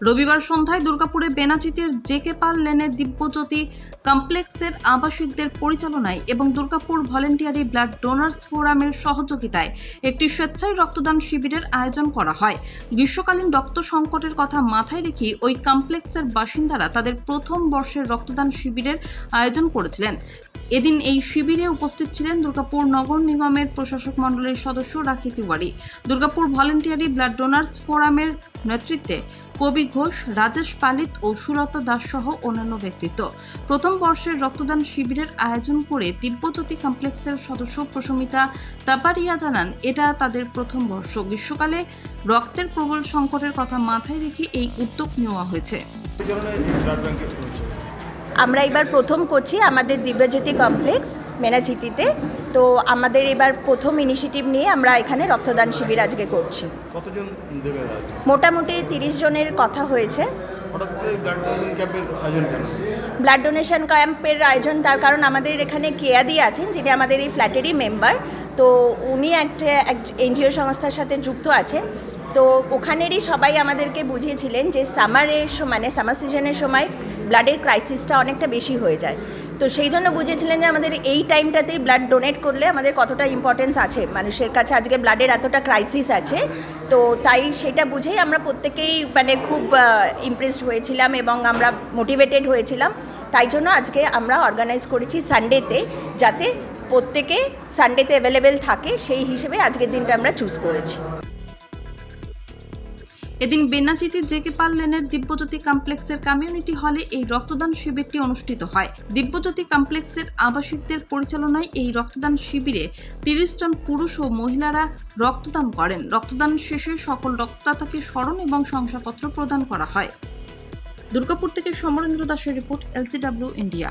রবিবার সন্ধ্যায় দুর্গাপুরে বেনাচিতির জেকে পাল লেনে দিব্যজ্যোতি কমপ্লেক্সের আবাসিকদের পরিচালনায় এবং দুর্গাপুর ভলেন্টিয়ারি ব্লাড ডোনার্স ফোরামের সহযোগিতায় একটি স্বেচ্ছায় রক্তদান শিবিরের আয়োজন করা হয়। গ্রীষ্মকালীন রক্ত সংকটের কথা মাথায় রেখে ওই কমপ্লেক্সের বাসিন্দারা তাদের প্রথম বর্ষের রক্তদান শিবিরের আয়োজন করেছিলেন। এদিন এই শিবিরে উপস্থিত ছিলেন দুর্গাপুর নগর নিগমের প্রশাসক মণ্ডলীর সদস্য Rakhi Tiwari. Durgapur voluntary blood donors ফোরামের নেতৃত্বে কবি ঘোষ, রাজেশ পালিত ও সুলতা দাস সহ অন্যান্য ব্যক্তিত্ব। প্রথম বর্ষের রক্তদান শিবিরের আয়োজন করে দিব্যজ্যোতি কমপ্লেক্সের সদস্য প্রশমিতা তাপারিয়া জানান, এটা তাদের প্রথম বর্ষ। গ্রীষ্মকালে রক্তের প্রবল সংকটের কথা মাথায় রেখে এই উদ্যোগ নেওয়া হয়েছে। আমরা এবার প্রথম করছি আমাদের দিব্যজ্যোতি কমপ্লেক্স মেনাচিতিতে। তো আমাদের এবার প্রথম ইনিশিয়েটিভ নিয়ে আমরা এখানে রক্তদান শিবির আজকে করছি? মোটামুটি তিরিশ জনের কথা হয়েছে। ব্লাড ডোনেশন ক্যাম্পের আয়োজন ব্লাড ডোনেশন ক্যাম্পের আয়োজন তার কারণ আমাদের এখানে কেয়াদি আছেন যিনি আমাদের এই ফ্ল্যাটেরই মেম্বার তো উনি একটা এনজিও সংস্থার সাথে যুক্ত আছেন তো ওখানেরই সবাই আমাদেরকে বুঝিয়েছিলেন যে সামারের মানে সামার সিজনের সময় ব্লাডের ক্রাইসিসটা অনেকটা বেশি হয়ে যায়। তো সেই জন্য বুঝেছিলেন যে আমাদের এই টাইমটাতেই ব্লাড ডোনেট করলে আমাদের কতটা ইম্পর্টেন্স আছে। মানুষের কাছে আজকে ব্লাডের এতটা ক্রাইসিস আছে। তো তাই সেটা বুঝেই আমরা প্রত্যেকেই মানে খুব ইমপ্রেসড হয়েছিলাম এবং আমরা মোটিভেটেড হয়েছিলাম। তাই জন্য আজকে আমরা অর্গানাইজ করেছি সানডেতে যাতে প্রত্যেকে সানডেতে অ্যাভেলেবেল থাকে, সেই হিসেবে আজকের দিনটা আমরা চুজ করেছি। এদিন বেনাচিতি জেকে পাল লেনের দিব্যজ্যোতি কমপ্লেক্সের কমিউনিটি হলে এই রক্তদান শিবিরটি অনুষ্ঠিত হয়। দিব্যজ্যোতি কমপ্লেক্সের আবাসিকদের পরিচালনায় এই রক্তদান শিবিরে তিরিশ জন পুরুষ ও মহিলারা রক্তদান করেন। রক্তদান শেষে সকল রক্তদাতাকে স্মরণ এবং শংসাপত্র প্রদান করা হয়। দুর্গাপুর থেকে সমরেন্দ্র দাসের রিপোর্ট এলসিডব্লিউ ইন্ডিয়া